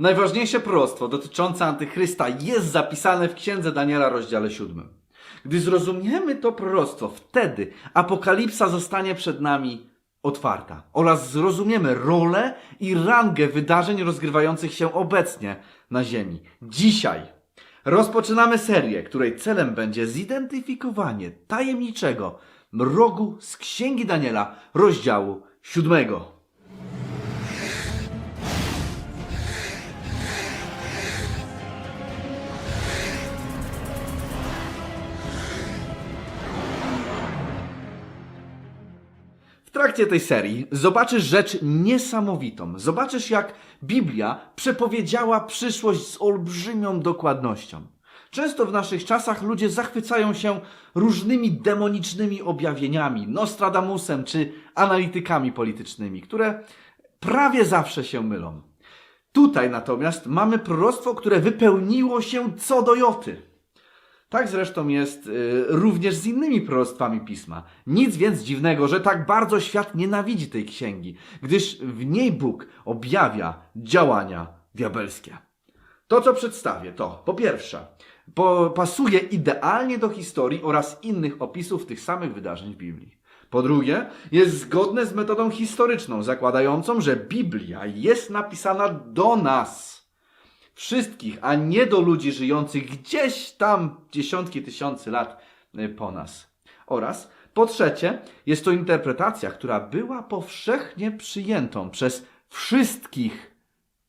Najważniejsze proroctwo dotyczące Antychrysta jest zapisane w Księdze Daniela, rozdziale 7. Gdy zrozumiemy to proroctwo, wtedy apokalipsa zostanie przed nami otwarta oraz zrozumiemy rolę i rangę wydarzeń rozgrywających się obecnie na Ziemi. Dzisiaj rozpoczynamy serię, której celem będzie zidentyfikowanie tajemniczego mrogu z Księgi Daniela, rozdziału 7. trakcie tej serii zobaczysz rzecz niesamowitą. Zobaczysz, jak Biblia przepowiedziała przyszłość z olbrzymią dokładnością. Często w naszych czasach ludzie zachwycają się różnymi demonicznymi objawieniami, Nostradamusem czy analitykami politycznymi, które prawie zawsze się mylą. Tutaj natomiast mamy proroctwo, które wypełniło się co do joty. Tak zresztą jest y, również z innymi proroctwami pisma. Nic więc dziwnego, że tak bardzo świat nienawidzi tej księgi, gdyż w niej Bóg objawia działania diabelskie. To, co przedstawię, to po pierwsze, po, pasuje idealnie do historii oraz innych opisów tych samych wydarzeń w Biblii. Po drugie, jest zgodne z metodą historyczną, zakładającą, że Biblia jest napisana do nas wszystkich, a nie do ludzi żyjących gdzieś tam dziesiątki tysięcy lat y, po nas. Oraz po trzecie, jest to interpretacja, która była powszechnie przyjętą przez wszystkich,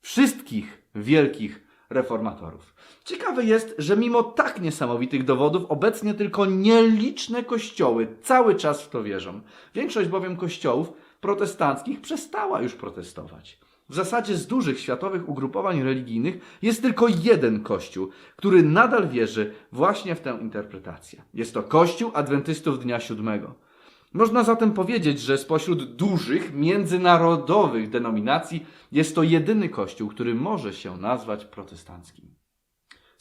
wszystkich wielkich reformatorów. Ciekawe jest, że mimo tak niesamowitych dowodów, obecnie tylko nieliczne kościoły cały czas w to wierzą. Większość bowiem kościołów protestanckich przestała już protestować. W zasadzie z dużych światowych ugrupowań religijnych jest tylko jeden kościół, który nadal wierzy właśnie w tę interpretację. Jest to Kościół Adwentystów Dnia Siódmego. Można zatem powiedzieć, że spośród dużych, międzynarodowych denominacji jest to jedyny kościół, który może się nazwać protestanckim.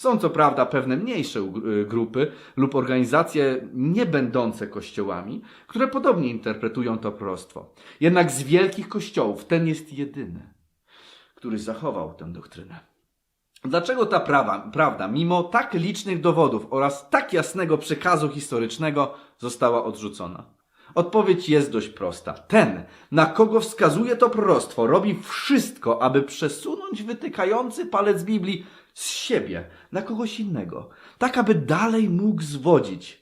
Są co prawda pewne mniejsze y, grupy lub organizacje nie będące kościołami, które podobnie interpretują to proroctwo. Jednak z wielkich kościołów ten jest jedyny, który zachował tę doktrynę. Dlaczego ta prawa, prawda, mimo tak licznych dowodów oraz tak jasnego przekazu historycznego, została odrzucona? Odpowiedź jest dość prosta. Ten, na kogo wskazuje to proroctwo, robi wszystko, aby przesunąć wytykający palec Biblii z siebie na kogoś innego, tak aby dalej mógł zwodzić.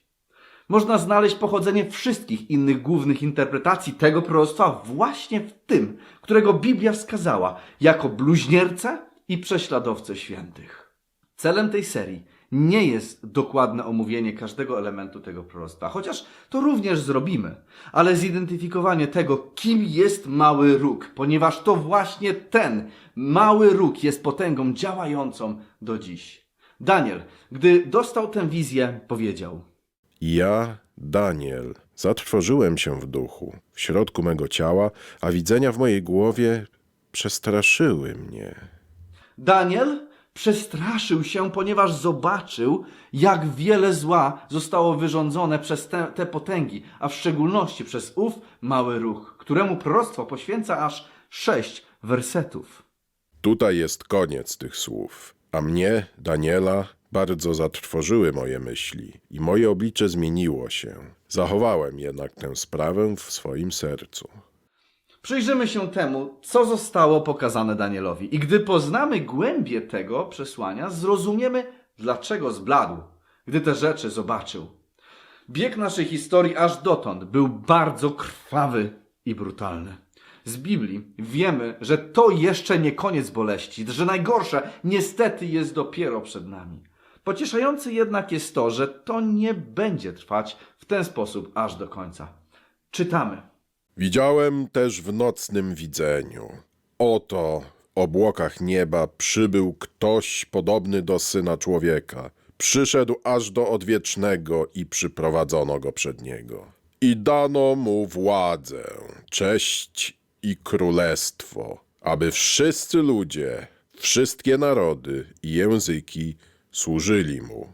Można znaleźć pochodzenie wszystkich innych głównych interpretacji tego proroctwa właśnie w tym, którego Biblia wskazała jako bluźniercę i prześladowcę świętych. Celem tej serii nie jest dokładne omówienie każdego elementu tego proroctwa, chociaż to również zrobimy, ale zidentyfikowanie tego, kim jest mały róg, ponieważ to właśnie ten mały róg jest potęgą działającą do dziś. Daniel, gdy dostał tę wizję, powiedział: Ja, Daniel, zatrwożyłem się w duchu, w środku mego ciała, a widzenia w mojej głowie przestraszyły mnie. Daniel przestraszył się, ponieważ zobaczył, jak wiele zła zostało wyrządzone przez te, te potęgi, a w szczególności przez ów mały ruch, któremu proroctwo poświęca aż sześć wersetów. Tutaj jest koniec tych słów, a mnie, Daniela, bardzo zatrwożyły moje myśli i moje oblicze zmieniło się. Zachowałem jednak tę sprawę w swoim sercu. Przyjrzymy się temu, co zostało pokazane Danielowi. I gdy poznamy głębię tego przesłania, zrozumiemy, dlaczego zbladł, gdy te rzeczy zobaczył. Bieg naszej historii aż dotąd był bardzo krwawy i brutalny. Z Biblii wiemy, że to jeszcze nie koniec boleści, że najgorsze niestety jest dopiero przed nami. Pocieszające jednak jest to, że to nie będzie trwać w ten sposób aż do końca. Czytamy. Widziałem też w nocnym widzeniu. Oto w obłokach nieba przybył ktoś podobny do syna człowieka. Przyszedł aż do odwiecznego i przyprowadzono go przed niego. I dano mu władzę, cześć i królestwo, aby wszyscy ludzie, wszystkie narody i języki służyli mu.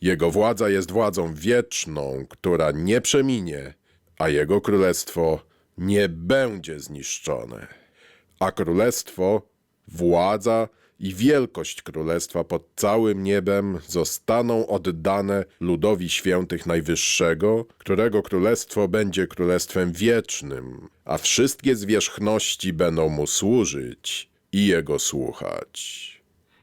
Jego władza jest władzą wieczną, która nie przeminie, a jego królestwo nie będzie zniszczone. A królestwo, władza i wielkość królestwa pod całym niebem zostaną oddane ludowi świętych Najwyższego, którego królestwo będzie królestwem wiecznym, a wszystkie zwierzchności będą mu służyć i jego słuchać.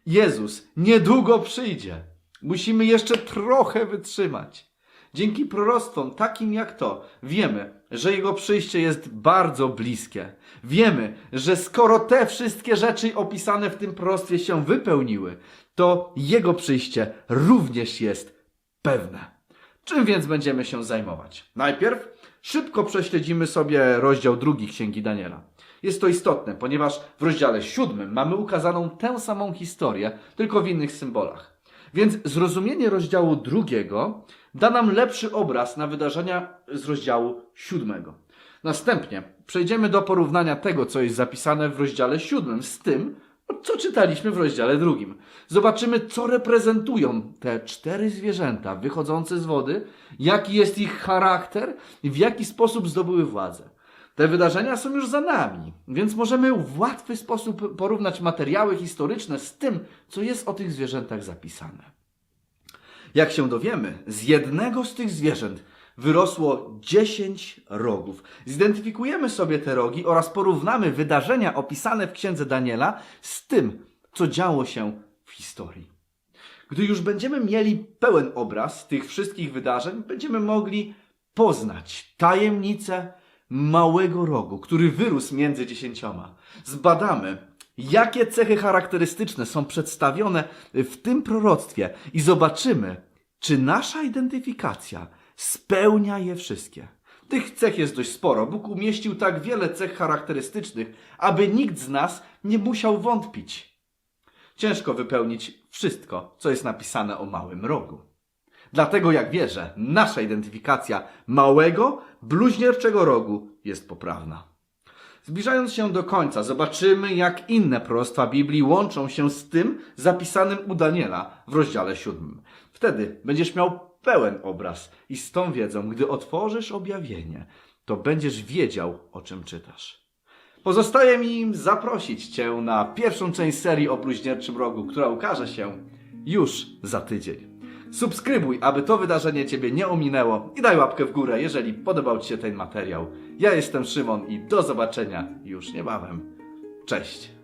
Jezus niedługo przyjdzie. Musimy jeszcze trochę wytrzymać. Dzięki proroctwom takim jak to, wiemy, że Jego przyjście jest bardzo bliskie. Wiemy, że skoro te wszystkie rzeczy opisane w tym proroctwie się wypełniły, to Jego przyjście również jest pewne. Czym więc będziemy się zajmować? Najpierw szybko prześledzimy sobie rozdział drugi Księgi Daniela. Jest to istotne, ponieważ w rozdziale siódmym mamy ukazaną tę samą historię, tylko w innych symbolach. Więc zrozumienie rozdziału drugiego da nam lepszy obraz na wydarzenia z rozdziału siódmego. Następnie przejdziemy do porównania tego, co jest zapisane w rozdziale siódmym z tym, co czytaliśmy w rozdziale drugim. Zobaczymy, co reprezentują te cztery zwierzęta wychodzące z wody, jaki jest ich charakter i w jaki sposób zdobyły władzę. Te wydarzenia są już za nami, więc możemy w łatwy sposób porównać materiały historyczne z tym, co jest o tych zwierzętach zapisane. Jak się dowiemy, z jednego z tych zwierząt wyrosło 10 rogów. Zidentyfikujemy sobie te rogi oraz porównamy wydarzenia opisane w księdze Daniela z tym, co działo się w historii. Gdy już będziemy mieli pełen obraz tych wszystkich wydarzeń, będziemy mogli poznać tajemnicę małego rogu, który wyrósł między dziesięcioma. Zbadamy, jakie cechy charakterystyczne są przedstawione w tym proroctwie i zobaczymy, czy nasza identyfikacja spełnia je wszystkie. Tych cech jest dość sporo. Bóg umieścił tak wiele cech charakterystycznych, aby nikt z nas nie musiał wątpić. Ciężko wypełnić wszystko, co jest napisane o małym rogu. Dlatego, jak wierzę, nasza identyfikacja małego, bluźnierczego rogu jest poprawna. Zbliżając się do końca, zobaczymy, jak inne proroctwa Biblii łączą się z tym zapisanym u Daniela w rozdziale siódmym. Wtedy będziesz miał pełen obraz i z tą wiedzą, gdy otworzysz objawienie, to będziesz wiedział, o czym czytasz. Pozostaje mi zaprosić Cię na pierwszą część serii o bluźnierczym rogu, która ukaże się już za tydzień. Subskrybuj, aby to wydarzenie Ciebie nie ominęło i daj łapkę w górę, jeżeli podobał Ci się ten materiał. Ja jestem Szymon i do zobaczenia już niebawem. Cześć!